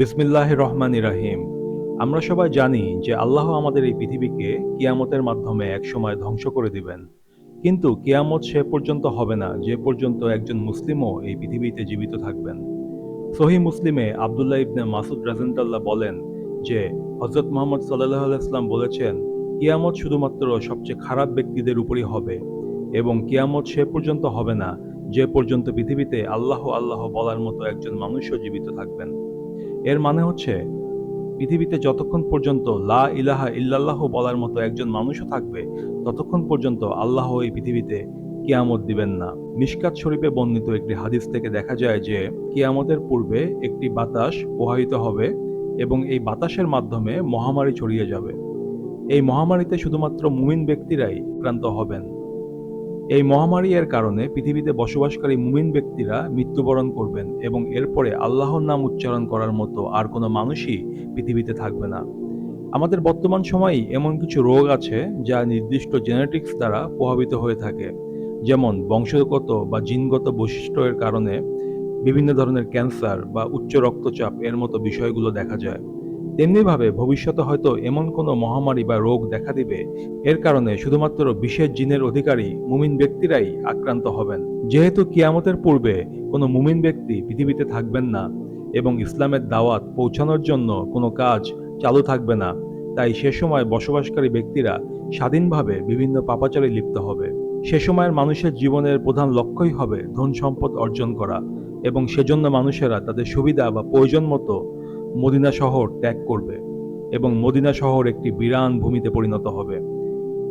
বিসমিল্লাহ রহমান ইরাহিম আমরা সবাই জানি যে আল্লাহ আমাদের এই পৃথিবীকে কিয়ামতের মাধ্যমে একসময় ধ্বংস করে দিবেন। কিন্তু কিয়ামত সে পর্যন্ত হবে না যে পর্যন্ত একজন মুসলিমও এই পৃথিবীতে জীবিত থাকবেন। সহি মুসলিমে আবদুল্লাহ ইবনে মাসুদ রাজেন্দাল্লাহ বলেন যে হজরত মোহাম্মদ সাল্লাহ আলাইসলাম বলেছেন, কিয়ামত শুধুমাত্র সবচেয়ে খারাপ ব্যক্তিদের উপরই হবে এবং কিয়ামত সে পর্যন্ত হবে না যে পর্যন্ত পৃথিবীতে আল্লাহ আল্লাহ বলার মতো একজন মানুষও জীবিত থাকবেন। এর মানে হচ্ছে, পৃথিবীতে যতক্ষণ পর্যন্ত লা ইলাহা ইল্লাল্লাহ বলার মতো একজন মানুষও থাকবে, ততক্ষণ পর্যন্ত আল্লাহ এই পৃথিবীতে কিয়ামত দিবেন না। মিশকাত শরীফে বর্ণিত একটি হাদিস থেকে দেখা যায় যে, কিয়ামতের পূর্বে একটি বাতাস প্রবাহিত হবে এবং এই বাতাসের মাধ্যমে মহামারী ছড়িয়ে যাবে। এই মহামারীতে শুধুমাত্র মুমিন ব্যক্তিরাই আক্রান্ত হবেন। এই মহামারী এর কারণে পৃথিবীতে বসবাসকারী মুমিন ব্যক্তিরা মৃত্যুবরণ করবেন এবং এরপরে আল্লাহর নাম উচ্চারণ করার মতো আর কোনো মানুষই পৃথিবীতে থাকবে না। আমাদের বর্তমান সময়ে এমন কিছু রোগ আছে যা নির্দিষ্ট জেনেটিক্স দ্বারা প্রভাবিত হয়ে থাকে। যেমন বংশগত বা জিনগত বৈশিষ্ট্যের কারণে বিভিন্ন ধরনের ক্যান্সার বা উচ্চ রক্তচাপ এর মতো বিষয়গুলো দেখা যায়। তেমনিভাবে ভবিষ্যতে হয়তো এমন কোনো মহামারী বা রোগ দেখা দিবে। এর কারণে শুধুমাত্র বিশেষ জিনের অধিকারী মুমিন ব্যক্তিরাই আক্রান্ত হবেন। যেহেতু কিয়ামতের পূর্বে কোনো মুমিন ব্যক্তি পৃথিবীতে থাকবেন না এবং ইসলামের দাওয়াত পৌঁছানোর জন্য কোনো কাজ চালু থাকবে না, তাই সে সময় বসবাসকারী ব্যক্তিরা স্বাধীনভাবে বিভিন্ন পাপাচারে লিপ্ত হবে। সে সময়ের মানুষের জীবনের প্রধান লক্ষ্যই হবে ধন সম্পদ অর্জন করা এবং সেজন্য মানুষেরা তাদের সুবিধা বা প্রয়োজন মতো মদিনা শহর ত্যাগ করবে এবং মদিনা শহর একটি বিরান ভূমিতে পরিণত হবে।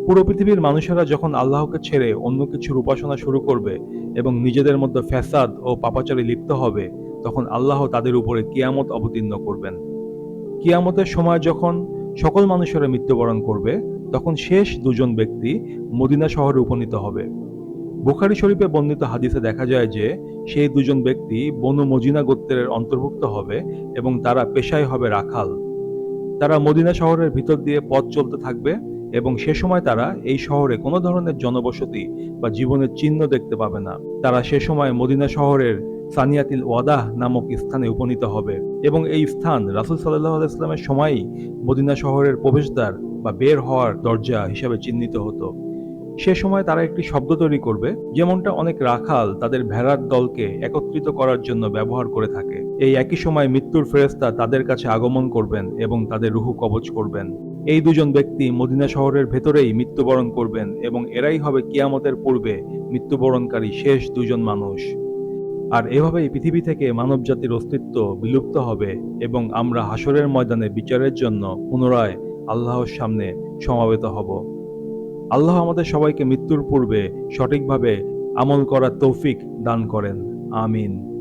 পুরো পৃথিবীর মানুষেরা যখন আল্লাহকে ছেড়ে অন্য কিছুর উপাসনা শুরু করবে এবং নিজেদের মধ্যে ফ্যাসাদ ও পাপাচারে লিপ্ত হবে, তখন আল্লাহ তাদের উপরে কিয়ামত অবতীর্ণ করবেন। কিয়ামতের সময় যখন সকল মানুষেরা মৃত্যুবরণ করবে, তখন শেষ দুজন ব্যক্তি মদিনা শহরে উপনীত হবে। বুখারি শরীফে বর্ণিত হাদিসে দেখা যায় যে সেই দুজন ব্যক্তি বনু মজিনা গোত্রের অন্তর্ভুক্ত হবে এবং তারা পেশায় হবে রাখাল। তারা মদিনা শহরের ভিতর দিয়ে পথ চলতে থাকবে এবং সে সময় তারা এই শহরে কোনো ধরনের জনবসতি বা জীবনের চিহ্ন দেখতে পাবে না। তারা সে সময় মদিনা শহরের সানিয়াতিল ওয়াদাহ নামক স্থানে উপনীত হবে এবং এই স্থান রাসুল সাল্লাহ আলাইস্লামের সময়ই মদিনা শহরের প্রবেশদ্বার বা বের হওয়ার দরজা হিসাবে চিহ্নিত হতো। সে সময় তারা একটি শব্দ তৈরি করবে, যেমনটা অনেক রাখাল তাদের ভেড়ার দলকে একত্রিত করার জন্য ব্যবহার করে থাকে। এই একই সময় মৃত্যুর ফেরেস্তা তাদের কাছে আগমন করবেন এবং তাদের রুহু কবচ করবেন। এই দুজন ব্যক্তি মদিনা শহরের ভেতরেই মৃত্যুবরণ করবেন এবং এরাই হবে কিয়ামতের পূর্বে মৃত্যুবরণকারী শেষ দুজন মানুষ। আর এভাবেই পৃথিবী থেকে মানবজাতির অস্তিত্ব বিলুপ্ত হবে এবং আমরা হাসরের ময়দানে বিচারের জন্য পুনরায় আল্লাহর সামনে সমাবেত হব। আল্লাহ আমাদের সবাইকে মৃত্যুর পূর্বে সঠিকভাবে আমল করার তৌফিক দান করেন। আমিন।